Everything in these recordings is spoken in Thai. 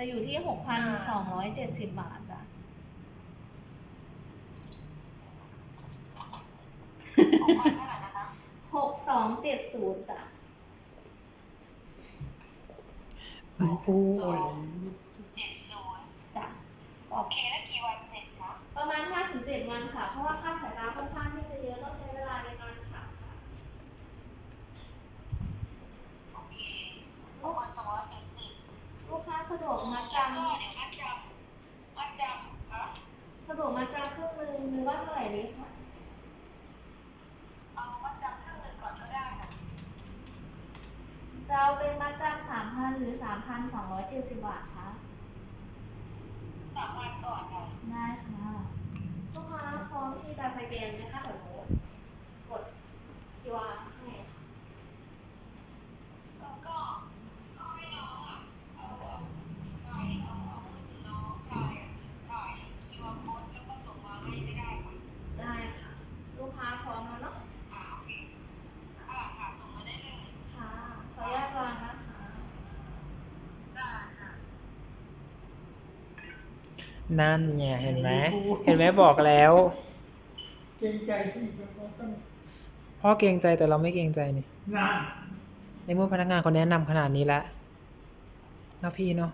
จะอยู่ที่หกพันสองร้อยเจ็ดสิบบาทจ้ะของขวัญเท่าไหร่นะคะหกสองเจ็ดศูนย์จ้ะ โอ้โห เจ็ดศูนย์ จ้ะ โอเคแล้วกี่วันเสร็จคะ ประมาณห้าถึงเจ็ดวันค่ะ เพราะว่าค่าสายตาค่อนข้างที่จะเยอะต้องใช้เวลาในการขับค่ะ โอเคหกพันสองร้อยเจ็ดสิบ ลูกค้าสะดวกมัด แล้ว จำ ก็เดี๋ยวมัดจำมัดจำค่ะ สะดวกมัดจำครึ่งหนึ่งหรือว่าเท่าไหร่ดีคะ เอามัดจำครึ่งหนึ่งก่อนก็ได้ค่ะ จะเอาเป็นมัดจำสามพันหรือสามพันสองร้ อยเจ็ดสิบบาทคะ สามพันก่อนค่ะ ได้ค่ะลูกค้าพร้อมที่จะสแกนไหมคะเดี๋ยวหนูกด QR ให้ แล้วก็เอาให้น้องอะเอาเอาถ่ายเอาเอามือถือน้องถ่ายอะถ่ายคิวอาร์โค้ดแล้วก็ส่งมาให้ไม่ได้ค่ะ ได้ค่ะ ลูกค้าพร้อมแล้วเนาะ อ่าโอเคอ่าค่ะส่งมาได้เลย ค่ะ ขออนุญาตวางนะคะ ได้ค่ะ นั่นไงเห็นไหมเห็นไหมบอกแล้วเกรงใจพี่ก็ต้องพ่อเกรงใจแต่เราไม่เกรงใจนี่นานในเมื่อพนักงานเขาแนะนำขนาดนี้แล้วเนาะพี่เนาะ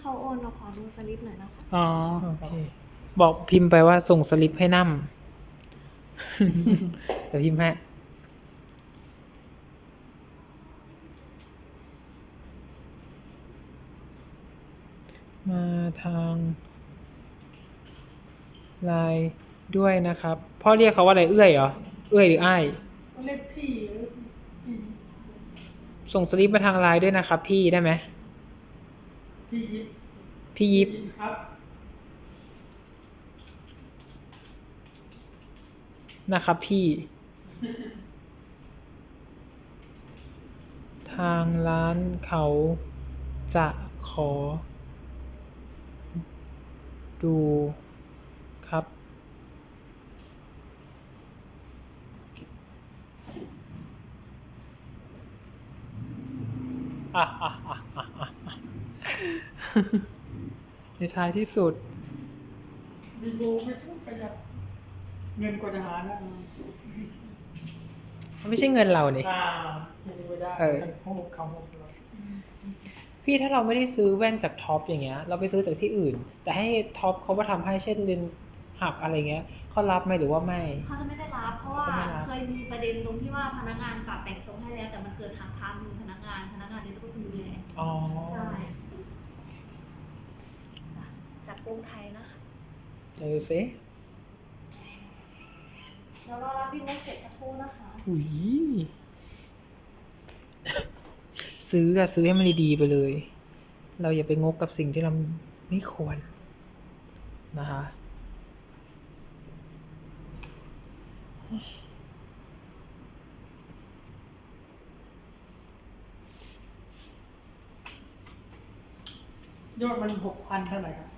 เขาโอนเราขอดูสลิปหน่อยนะคะอ๋อโอเค บอกพิมพ์ไปว่าส่งสลิปให้นั่มเดี๋ยวพิมพ์ให้มาทางไลน์ด้วยนะครับ พ่อเรียกเขาว่าอะไรเอื้อยเหรอ เอื้อยหรืออ้าย เรียกพี่หรือพี่ ส่งสลิปมาทางไลน์ด้วยนะครับ พี่ได้ไหม พี่ยิบพี่ยิบครับ นะครับพี่ ทางร้านเขาจะขอ ดูครับ อะอะอะอะอะอะ ในท้ายที่สุดดีโบไม่ใช่ประหยัดเงินกว่าจะหานะมันไม่ใช่เงินเราเนี่ยอ่าไม่ได้ไม่ได้เออแต่เขาหกเขาหกเราพี่ถ้าเราไม่ได้ซื้อแว่นจากท็อปอย่างเงี้ย เราไปซื้อจากที่อื่น แต่ให้ท็อปเขามาทำให้เช่นเลนส์หักอะไรเงี้ยเขารับไหมหรือว่าไม่เขาจะไม่ได้รับ เพราะว่าจะไม่รับเคยมีประเด็นตรงที่ว่าพนักงานปรับแต่งทรงให้แล้ว แต่มันเกิดทางพานมือพนักงานพนักงานเนี่ยต้องดูแลอ๋อใช่จ้ะจา กกรุงไทยนะคะเดี๋ยวดูสิเดี๋ยวรอรับบินได้เสร็จสักครู่นะคะอุ้ยซื้ออะซื้อให้มันดีๆไปเลย เราอย่าไปงกกับสิ่งที่เราไม่ควร นะคะยอดมันหกพันเท่าไหร่ครับ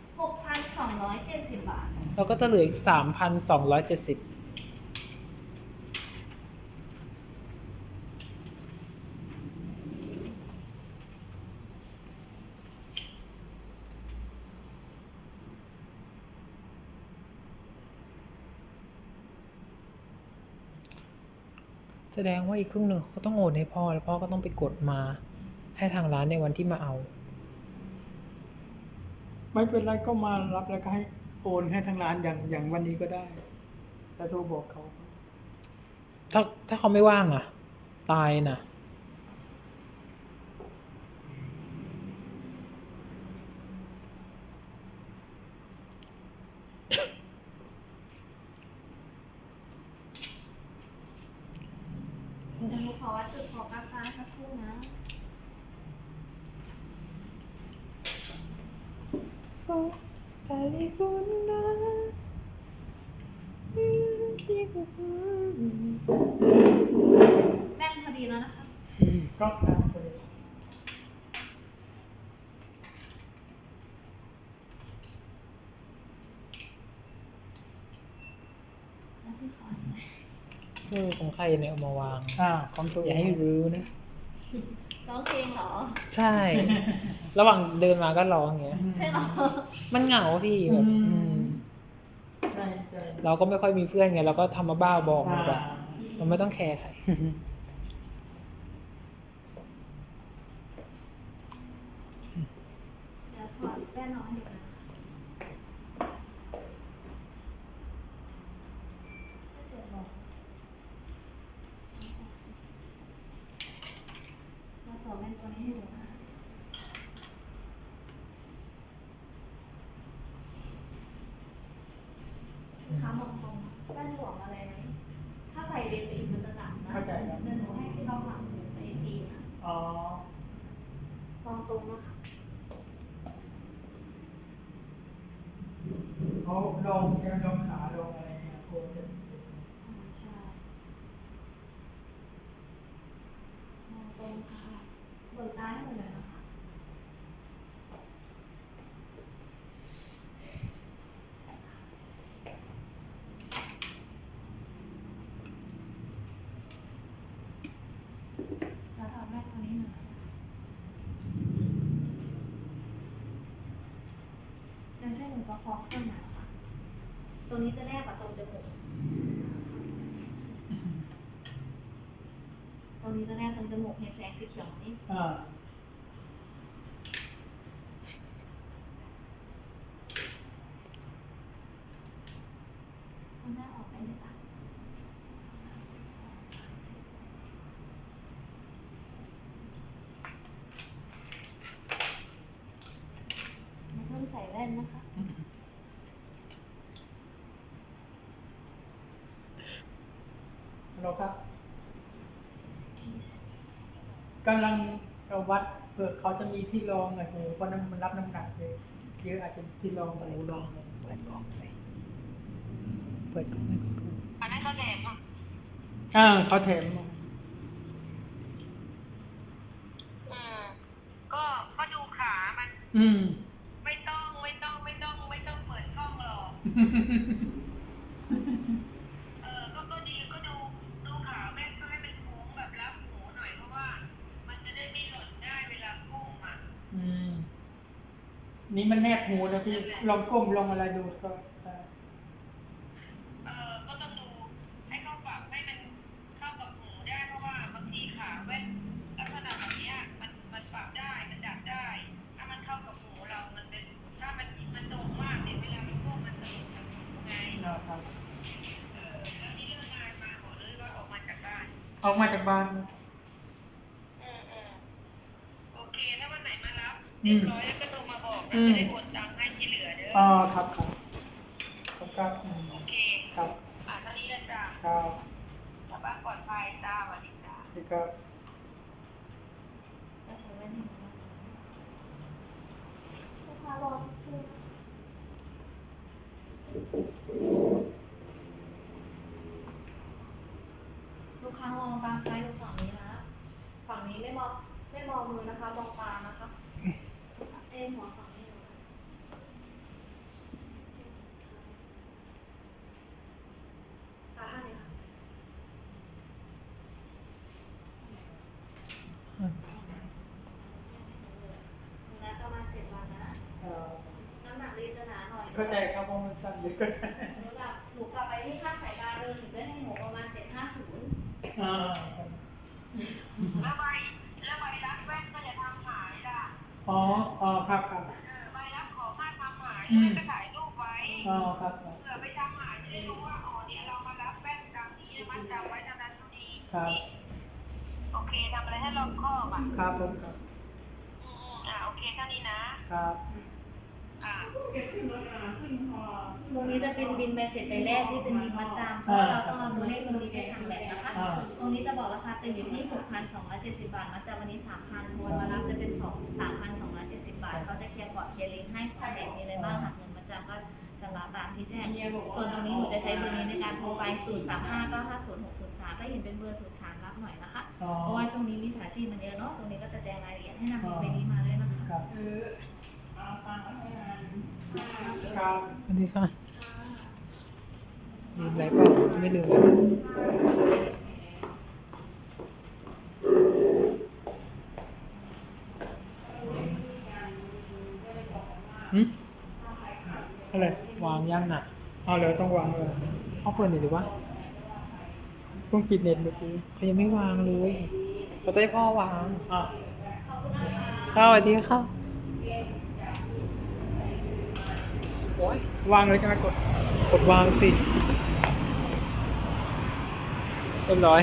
6,270บาท เราก็จะเหลืออีกสามพันสองร้อยเจ็ดสิบแสดงว่าอีกครึ่งหนึ่งเขาก็ต้องโอนให้พ่อแล้วพ่อก็ต้องไปกดมาให้ทางร้านในวันที่มาเอา ไม่เป็นไรก็มารับแล้วก็ให้โอนให้ทางร้านอย่างอย่างวันนี้ก็ได้ แล้วโทรบอกเขา ถ้าถ้าเขาไม่ว่างอะ ตายน่ะเดี๋ยวหนูขอวัดจุดของกาแฟสักครู่นะ 달리구나. แม่นพอดีแล้วนะคะ ก็ตามไปเลย แล้วที่ขอ เออของใครเนี่ยเอามาวาง อ่าของตัว อย่าให้รู้นะ ร้องเพลงเหรอ ใช่ ระหว่างเดินมาก็ร้องอย่างเงี้ย ใช่เหรอ มันเหงาพี่แบบอืมใช่ใช่เราก็ไม่ค่อยมีเพื่อนไงเราก็ทำมาบ้าบอกมันไปอ่าเราไม่ต้องแคร์ใคร เดี๋ยวถอดแว่นน้อยดูนะคะไม่เจ็บหรอกมาสอนแว่นตัวนี้ให้ดูนะคะลูกค้ามองตรงแว่นหลวมอะไรไหม ถ้าใส่เลนส์อีกมันจะหนักนะ เข้าใจครับ เดี๋ยวหนูให้ที่เราหลังหนูไปตีนะ อ๋อ มองตรงนะคะ เขาลงจะลงขาลงอะไรเนี่ยโอ้จะอ่าใช่ตรงค่ะเบิกตาให้หมดเลยนะคะแล้วทำแม่ตัวนี้หน่อยเดี๋ยวช่วยหนูประคองขึ้นมา ตรงนี้จะแนบกับตรงจมูก ตรงนี้จะแนบตรงจมูกเห็นแสงสีเขียวนี่อ่าเอาหน้าออกไปเลยจ้ะสามสิบสองสามสิบไม่ต้องใส่แว่นนะคะ เราครับ กำลังเอาวัดเผื่อเขาจะมีที่รองไงโอ้เพราะนั้นมันรับน้ำหนักเลยเยอะอาจจะที่รองหูรองเปิดกล้องสิเปิดกล้องให้เขาดูอันนั้นเขาแถมอะอ่าเขาแถมมาอืมก็ก็ดูขามันอืม ไม่ต้องไม่ต้องไม่ต้องไม่ต้องเปิดกล้องหรอก เออก็ก็ดีก็ดูดูขาแม่ก็ให้เป็นโค้งแบบรับหูหน่อยเพราะว่า มันจะได้ไม่หล่นได้เวลาก้มอะ อืม นี่มันแนบหูนะพี่ ลองก้มลองอะไรดูก็ได้เออก็ต้องดูให้เขาปรับให้มันเข้ากับหูได้เพราะว่าบางทีขาแว่นลักษณะแบบเนี้ยมันมันปรับได้มันดัดได้ ถ้ามันเข้ากับหูเรา มันเป็นถ้ามันมันตรงมากเนี่ยเวลามันก้มมันจะหลุดจากหูไงนะครับเออแล้วนี่เรื่องงานมาบอกเลยว่าออกมาจากบ้านออกมาจากบ้าน อืมอืมโอเคถ้าวันไหนมารับอืเรียมบร้อย อกอืนะมจะได้โอนตังค์ให้ที่เหลือเด้ออ๋อครับครับครับครับอืมโอเคครับอะเท่านี้เลยจ้ะครับกลับบ้านปลอดภัยจ้าสวัสดีจ้าดีครับจะใส่แว่นให้หนูนะคะลูกค้ารอสักครู่ลูกค้ามองตาซ้ายดูฝั่งนี้นะ ฝั่งนี้ไม่มองไม่มองมือนะคะ มองตานะคะ เอ็นหัวฝั่งนี้เลยขาข้างนี้ค่ะ นะประมาณเจ็ดวันนะ เอ่อ น้ำหนักลีนจะหนาหน่อย เข้าใจครับว่ามันสั้น เยอะก็ได้หนูกลับหนูกลับไปที่ค่าสายตาเดิมหนูจะให้หนูประมาณเจ็ดห้าศูนย์อ่าแล้วใบแล้วใบรับแว่นก็จะทำหายล่ะอ๋ออ๋อครับครับเออใบรับขอมาทำหายแล้วแม่ก็ถ่ายรูปไว้อ๋อครับครับเผื่อไปทำหายจะได้รู้ว่าอ๋อเนี่ยเรามารับแว่นตามนี้มันจำไว้เท่านั้นเท่านี้ครับโอเคทำอะไรให้รอบคอบอะครับผมครับอืมอ่าโอเคเท่านี้นะครับอ่า ตรงนี้จะเป็นบินใบเสร็จใบแรกที่เป็นบินมัดจำเพราะว่าเราต้องเอาตัวเลขตรงนี้ไปสั่งแบบนะคะอ่าตรงนี้จะบอกราคาจะอยู่ที่ 6,270 บาทมัดจำวันนี้ 3,000วันมารับจะเป็น 2 3,270 บาท เขาจะเคลียร์ก่อนเคลียร์ลิงก์ให้พร้อมแบบนี้เลยมัดตามที่แจ้ง ส่วนตรงนี้หนูจะใช้เบอร์นี้ในการโทรไป 0 3 5 9 5 0 6 0 3ก็เห็นเป็นเบอร์ 0 3 รับหน่อยนะคะอ๋อเพราะว่าช่วงนี้มิจฉาชีพมันเยอะเนาะ ตรงนี้ก็จะแจ้งรายละเอียดให้นำเบอร์นี้มาด้วยนะคะ ครับ ครับสวัสดีค่ะลืมอะไรเปล่าไม่ลืมเลยหึอะไรวางยังน่ะ เอาเลยต้องวางเลยเอาเปิดหน่อยดีวะต้องปิดเน็ตเมื่อกี้เขายังไม่วางเลยเขาจะให้พ่อวางอะสวัสดีค่ะโอ้ย วางเลยใช่ไหมกด กดวางสิ เรียบร้อย